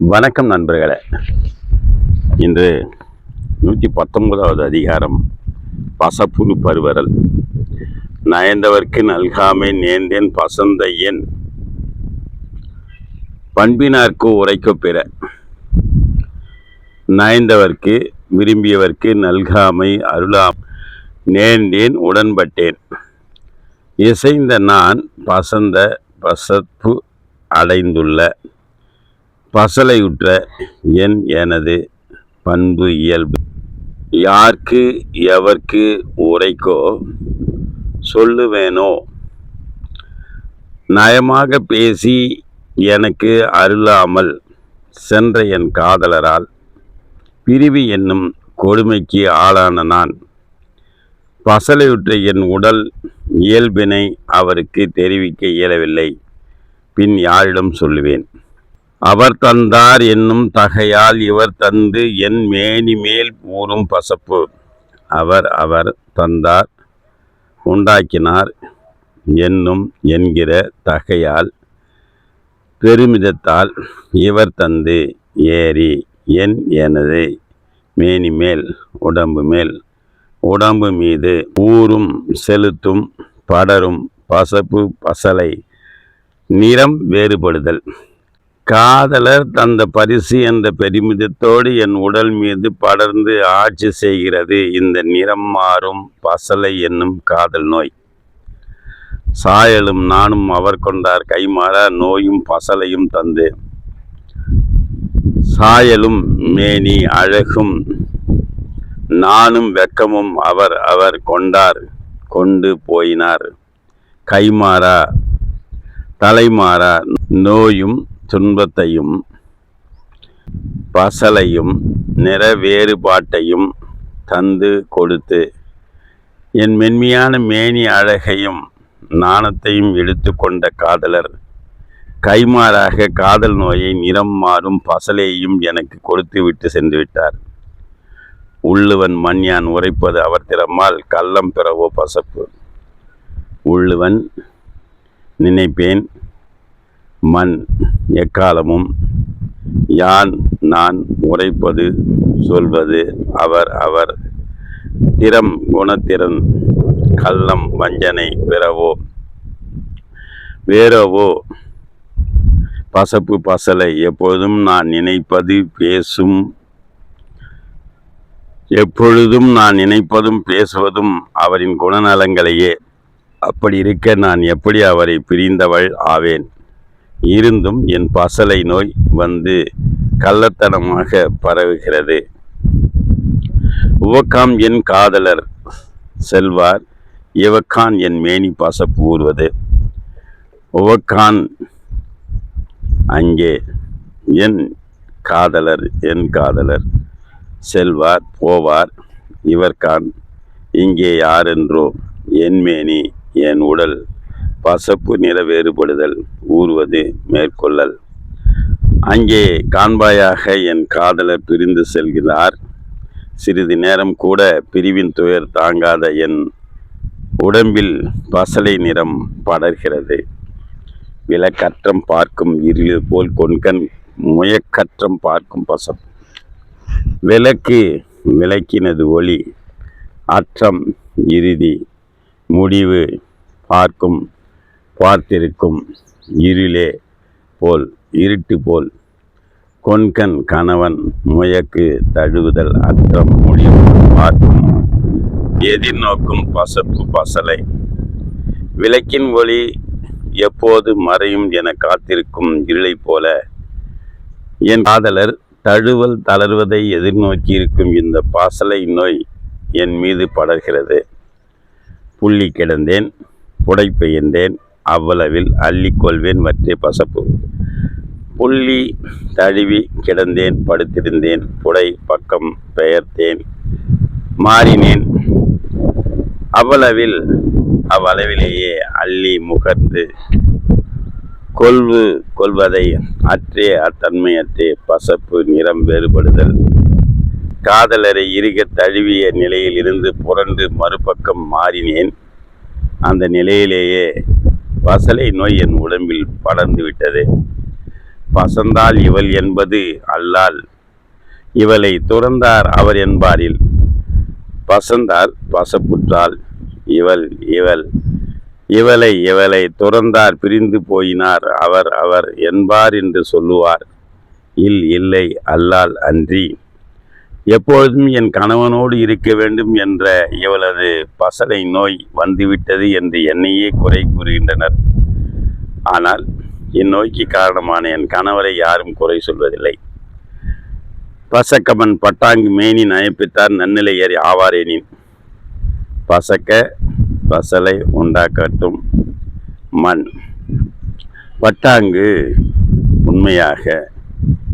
வணக்கம் நண்பர்களே. இன்று நூற்றி பத்தொன்பதாவது அதிகாரம் பசப்புரு பருவரல் நயந்தவர்க்கு நல்காமை நேர்ந்தேன் பசந்த என். பண்பினார்க்கு உரைக்க பிற. நயந்தவர்க்கு விரும்பியவர்க்கு நல்காமை அருளாம். நேர்ந்தேன் உடன்பட்டேன். இசைந்த நான் பசந்த பசப்பு அடைந்துள்ள. பசலையுற்ற என் எனது பண்பு இயல்பு. யார்க்கு எவர்க்கு உரைக்கோ சொல்லுவேனோ? நயமாக பேசி எனக்கு அருளாமல் சென்ற என் காதலரால் பிரிவு என்னும் கொடுமைக்கு ஆளான நான். பசலையுற்ற என் உடல் இயல்பினை அவருக்கு தெரிவிக்க இயலவில்லை. பின் யாரிடம் சொல்லுவேன்? அவர் தந்தார் என்னும் தகையால் இவர் தந்து என் மேனி மேல் ஊறும் பசப்பு. அவர் அவர் தந்தார் உண்டாக்கினார் என்னும் என்கிற தகையால் பெருமிதத்தால் இவர் தந்து ஏறி என் எனது மேனி மேல் உடம்பு மேல். உடம்பு மீது ஊறும் செலுத்தும் படரும் பசப்பு பசலை நிறம் வேறுபடுதல். காதலர் தந்த பரிசு என்ற பெருமிதத்தோடு என் உடல் மீது படர்ந்து ஆட்சி செய்கிறது. இந்த நிறம் மாறும் பசலை என்னும் காதல் நோய். சாயலும் நானும் அவர் கொண்டார் கைமாற நோயும் பசலையும் தந்து. சாயலும் மேனி அழகும் நானும் வெக்கமும் அவர் அவர் கொண்டார் கொண்டு போயினார். கைமாறா தலைமாறா நோயும் துன்பத்தையும் பசலையும் நிற வேறுபாட்டையும் தந்து கொடுத்து என் மென்மையான மேனி அழகையும் நாணத்தையும் எடுத்து கொண்ட காதலர் கைமாறாக காதல் நோயை நிறம் மாறும் பசலையையும் எனக்கு கொடுத்து விட்டு சென்று விட்டார். உள்ளுவன் மண்யான் உரைப்பது அவர் திறமால் கள்ளம் பிறவோ பசப்பு. உள்ளுவன் நினைப்பேன் மண் எக்காலமும் யான் நான் உரைப்பது சொல்வது அவர் அவர் திறம் குணத்திறன் கள்ளம் வஞ்சனை பிறவோ? வேறவோ? பசப்பு பசலை எப்போதும் நான் நினைப்பது பேசும் எப்பொழுதும் நான் நினைப்பதும் பேசுவதும் அவரின் குணநலங்களையே. அப்படி இருக்க நான் எப்படி அவரை பிரிந்தவள் ஆவேன்? இருந்தும் என் பசலை நோய் வந்து கள்ளத்தனமாக பரவுகிறது. உவக்காம் என் காதலர் செல்வார் இவக்கான் என் மேனி பாச பூர்வது உவக்கான் அங்கே என் காதலர் என் காதலர் செல்வார் போவார் இவர்கான் இங்கே யாரென்றோ என் மேனி என் உடல். பசப்பு நிற வேறுபடுதல் ஊறுவது மேற்கொள்ளல். அங்கே காண்பாயாக என் காதலர் பிரிந்து செல்கிறார். சிறிது நேரம் கூட பிரிவின் துயர் தாங்காத என் உடம்பில் பசலை நிறம் படர்கிறது. விளக்கற்றம் பார்க்கும் இருள் போல் கொன்கண் முயக்கற்றம் பார்க்கும் பசம். விளக்கு விளக்கினது ஒளி அற்றம் இறுதி முடிவு பார்க்கும் பார்த்திருக்கும் இருளே போல் இருட்டு போல். கொன்கண் கணவன் முயக்கு தழுவுதல் அற்றம் மொழியும் பார்க்கும் எதிர்நோக்கும் பசப்பு பசலை. விளக்கின் ஒளி எப்போது மறையும் என காத்திருக்கும் இருளை போல. என் காதலர் தழுவல் தளர்வதை எதிர்நோக்கியிருக்கும் இந்த பாசலை நோய் என் மீது படர்கிறது. புள்ளி கிடந்தேன் புடை பெயர்ந்தேன் அவ்வளவில் அள்ளிக்கொள்வேன் வற்றே பசப்பு. புள்ளி தழுவி கிடந்தேன் படுத்திருந்தேன் புடை பக்கம் பெயர்த்தேன் மாறினேன். அவ்வளவில் அவ்வளவிலேயே அள்ளி முகர்ந்து கொள்வு கொள்வதை அற்றே அத்தன்மையற்றே பசப்பு நிறம் வேறுபடுதல். காதலரை இறுக தழுவிய நிலையில் இருந்து புரண்டு மறுபக்கம் மாறினேன். அந்த நிலையிலேயே பசலை நோய் என் உடம்பில் படர்ந்து விட்டது. பசந்தால் இவள் என்பது அல்லால். இவளை துறந்தார் அவர் என்பாரில். பசந்தால் பசப்புற்றால் இவள் இவள். இவளை இவளை துறந்தார் பிரிந்து போயினார் அவர் அவர் என்பார் என்று சொல்லுவார். இல் இல்லை அல்லால் அன்றி. எப்பொழுதும் என் கணவனோடு இருக்க வேண்டும் என்ற இவளது பசலை நோய் வந்துவிட்டது என்று என்னையே குறை கூறுகின்றனர். ஆனால் இந்நோய்க்கு காரணமான என் கணவரை யாரும் குறை சொல்வதில்லை. பசக்கமன் பட்டாங்கு மேனி நயப்பித்தார் நன்னிலை ஏறி ஆவாரேனின். பசக்க பசலை உண்டாக்கட்டும். மண். பட்டாங்கு உண்மையாக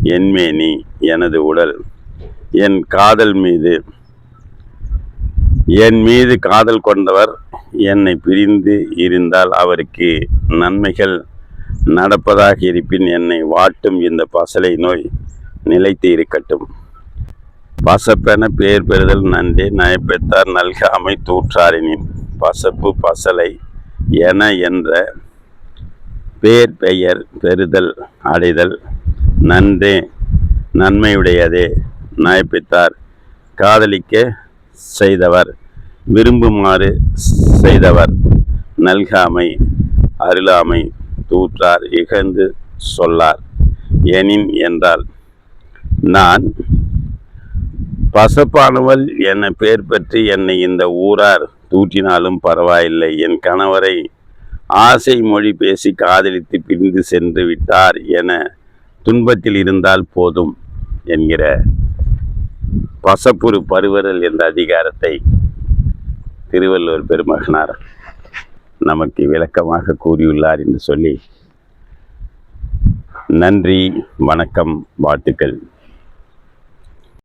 என்மேனி எனது உடல். என் காதல் மீது. என் மீது காதல் கொண்டவர் என்னை பிரிந்து இருந்தால் அவருக்கு நன்மைகள் நடப்பதாக இருப்பின் என்னை வாட்டும் இந்த பசலை நோய் நிலைத்து இருக்கட்டும். பசப்பென பெயர் பெறுதல் நன்றே நயப்பெற்றார் நல்காமை தூற்றாரினின் பசப்பு பசலை என என்ற பேர் பெயர் பெறுதல் அடைதல் நன்றே நன்மையுடையதே. நயப்பித்தார் காதலிக்க செய்தவர் விரும்புமாறு செய்தவர் நல்காமை அருளாமை தூற்றார் இகழ்ந்து சொல்லார். எனின் என்றால் நான் பசப்பானவள் என பெயர் பெற்று என்னை இந்த ஊரார் தூற்றினாலும் பரவாயில்லை. என் கணவரை ஆசை மொழி பேசி காதலித்து பிரிந்து சென்று விட்டார் என துன்பத்தில் இருந்தால் போதும் என்கிற பசப்புரு பருவரல் என்ற அதிகாரத்தை திருவள்ளுவர் பெருமகனார் நமக்கு விளக்கமாக கூறியுள்ளார் என்று சொல்லி நன்றி வணக்கம் வாழ்த்துக்கள்.